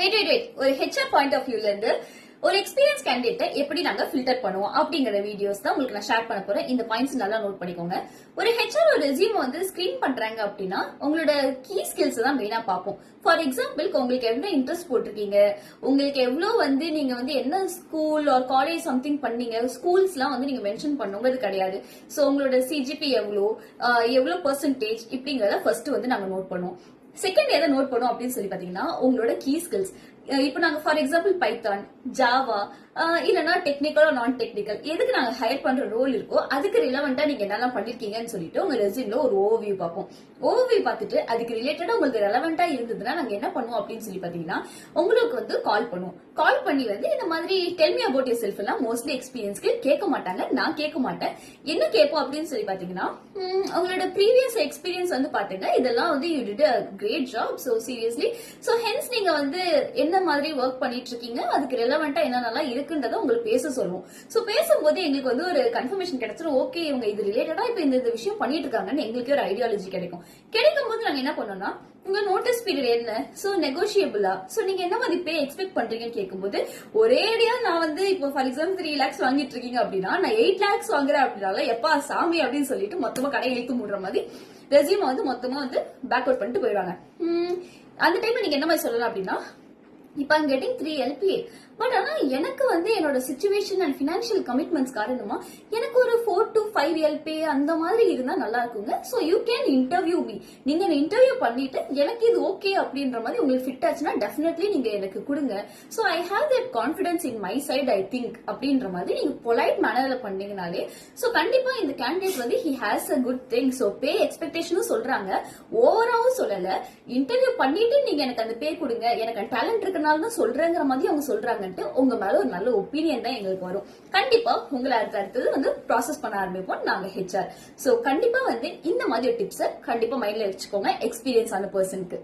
Wait wait wait ஒரு HR point of வியூல இருந்து ஒரு எக்ஸ்பீரியன்ஸ் கேண்டிடேட்டை எப்படி நாங்க ஃபில்டர் பண்ணுவோம் அப்படிங்கிற வீடியோஸ் தான் உங்களுக்கு நான் ஷேர் பண்ண போறேன். இந்த பாயிண்ட்ஸ் நல்லா நோட் பண்ணிக்கோங்க. ஒரு ஹெச்ஆர் ஒரு ரெசியூம் வந்து ஸ்கிரீன் பண்றாங்க அப்படின்னா உங்களோட கீ ஸ்கில்ஸ் தான் மெயினா பார்ப்போம். ஃபார் எக்ஸாம்பிள் உங்களுக்கு எவ்வளவு இன்ட்ரெஸ்ட் போட்டிருக்கீங்க? உங்களுக்கு எவ்வளவு வந்து நீங்க வந்து என்ன ஸ்கூல் ஆர் காலேஜ் சம்திங் பண்ணீங்க? ஸ்கூல்ஸ்லாம் வந்து நீங்க மென்ஷன் பண்ணுங்கிறது கிடையாது. ஸோ உங்களோட சிஜிபி எவ்வளோ எவ்வளோ எவ்வளவு பர்சன்டேஜ் இப்படிங்கறத ஃபர்ஸ்ட் வந்து நாங்க நோட் பண்ணுவோம். செகண்ட் எதை நோட் பண்ணுவோம் அப்படின்னு சொல்லி பாத்தீங்கன்னா உங்களோட கீ ஸ்கில்ஸ் இப்போ நாங்க ஃபார் எக்ஸாம்பிள் பைத்தான் ஜாவா இல்லைன்னா டெக்னிக்கலோ நான் டெக்னிக்கல் எதுக்கு நாங்கள் ஹையர் பண்ற ரோல் இருக்கோ அதுக்கு ரிலவெண்டா நீங்க என்னெல்லாம் பண்ணிருக்கீங்கன்னு சொல்லிட்டு உங்க ரெசியூம்ல ஒரு ஓவியூ பார்ப்போம். ஓவியூ பார்த்துட்டு அதுக்கு ரிலேட்டடா உங்களுக்கு ரெலவெண்டா இருந்ததுன்னா நாங்க என்ன பண்ணுவோம் அப்படின்னு சொல்லி பாத்தீங்கன்னா உங்களுக்கு வந்து கால் பண்ணுவோம். கால் பண்ணி வந்து இந்த மாதிரி டெல்மி அபவுட் யூர் செல்ஃப் எல்லாம் மோஸ்ட்லி எக்ஸ்பீரியன்ஸ்க்கு கேட்க மாட்டாங்க நான் கேட்க மாட்டேன். என்ன கேட்போம் அப்படின்னு சொல்லி பாத்தீங்கன்னா உங்களோட ப்ரீவியஸ் எக்ஸ்பீரியன்ஸ் வந்து பாத்துங்க. இதெல்லாம் வந்து you did great job so seriously so hence நீங்க வந்து என்ன மாதிரி ஒர்க் பண்ணிட்டு இருக்கீங்க அதுக்கு ரெலவெண்டா என்னென்னலாம் இருக்குன்றத உங்களுக்கு பேச சொல்லுவோம். ஸோ பேசும்போது எங்களுக்கு வந்து ஒரு கன்ஃபர்மேஷன் கிடைச்சிடும் ஓகே இவங்க இது ரிலேட்டடா இப்போ இந்த இந்த விஷயம் பண்ணிட்டு இருக்காங்கன்னு எங்களுக்கு ஒரு ஐடியாலஜி கிடைக்கும். கிடைக்கும் போது நாங்க என்ன பண்ணோம்னா உங்க நோட்டீஸ் பீரியட் என்ன? சோ நெகோஷியபிளா சோ நீங்க என்ன மாதிரி பே எக்ஸ்பெக்ட் பண்றீங்கன்னு கேட்கும்போது ஒரே அடியா நான் வந்து இப்போ ஃபார் எக்ஸாம்பிள் த்ரீ லேக்ஸ் வாங்கிட்டு இருக்கீங்க அப்படின்னா நான் எயிட் லேக்ஸ் வாங்குறேன் அப்படின்னால எப்பா சாமி அப்படின்னு சொல்லிட்டு மொத்தமா கடை இழுத்து மூடுற மாதிரி ரெசியூம் வந்து மொத்தமா வந்து பேக் அவுட் பண்ணிட்டு போயிடுவாங்க. அந்த டைம்ல நீங்க என்ன மாதிரி சொல்லலாம் அப்படின்னா இப்போ I'm getting three LPA but ஆனா எனக்கு வந்து என்னோட சுச்சுவேஷன் அண்ட் ஃபினான்ஷியல் கமிட்மெண்ட்ஸ் காரணமா எனக்கு ஒரு ஃபோர் டு ஃபைவ் எல்பி அந்த மாதிரி இருந்தா நல்லா இருக்குங்க. So you can interview me நீங்க இன்டர்வியூ பண்ணிட்டு எனக்கு இது ஓகே அப்படின்ற மாதிரி உங்களுக்கு ஃபிட் ஆச்சுன்னா டெஃபினெட்லி நீங்க எனக்கு கொடுங்க. So I have that confidence in my side I think அப்படின்ற மாதிரி நீங்க பொலைட் மேனர்ல பண்ணீங்கனாலே ஸோ கண்டிப்பா இந்த கேண்டிடேட் வந்து he has a good thing so pay எக்ஸ்பெக்டேஷனும் சொல்றாங்க. ஓவராவும் சொல்லல. இன்டர்வியூ பண்ணிட்டு நீங்க எனக்கு அந்த பே கொடுங்க. எனக்கு டேலண்ட் இருக்கனால தான் சொல்றேங்கிற மாதிரி அவங்க சொல்றாங்கன்ட்டு உங்க மேல ஒரு நல்ல ஒப்பீனியன் தான் எங்களுக்கு வரும். கண்டிப்பா உங்களை அடுத்த அடுத்தது வந்து ப்ராசஸ் பண்ண ஆரம்பிப்போம். நாங்க ஹெச்ஆர் சோ கண்டிப்பா வந்து இந்த மாதிரி டிப்ஸை கண்டிப்பா மைண்ட்ல வச்சுக்கோங்க எக்ஸ்பீரியன்ஸ் ஆன பர்சனுக்கு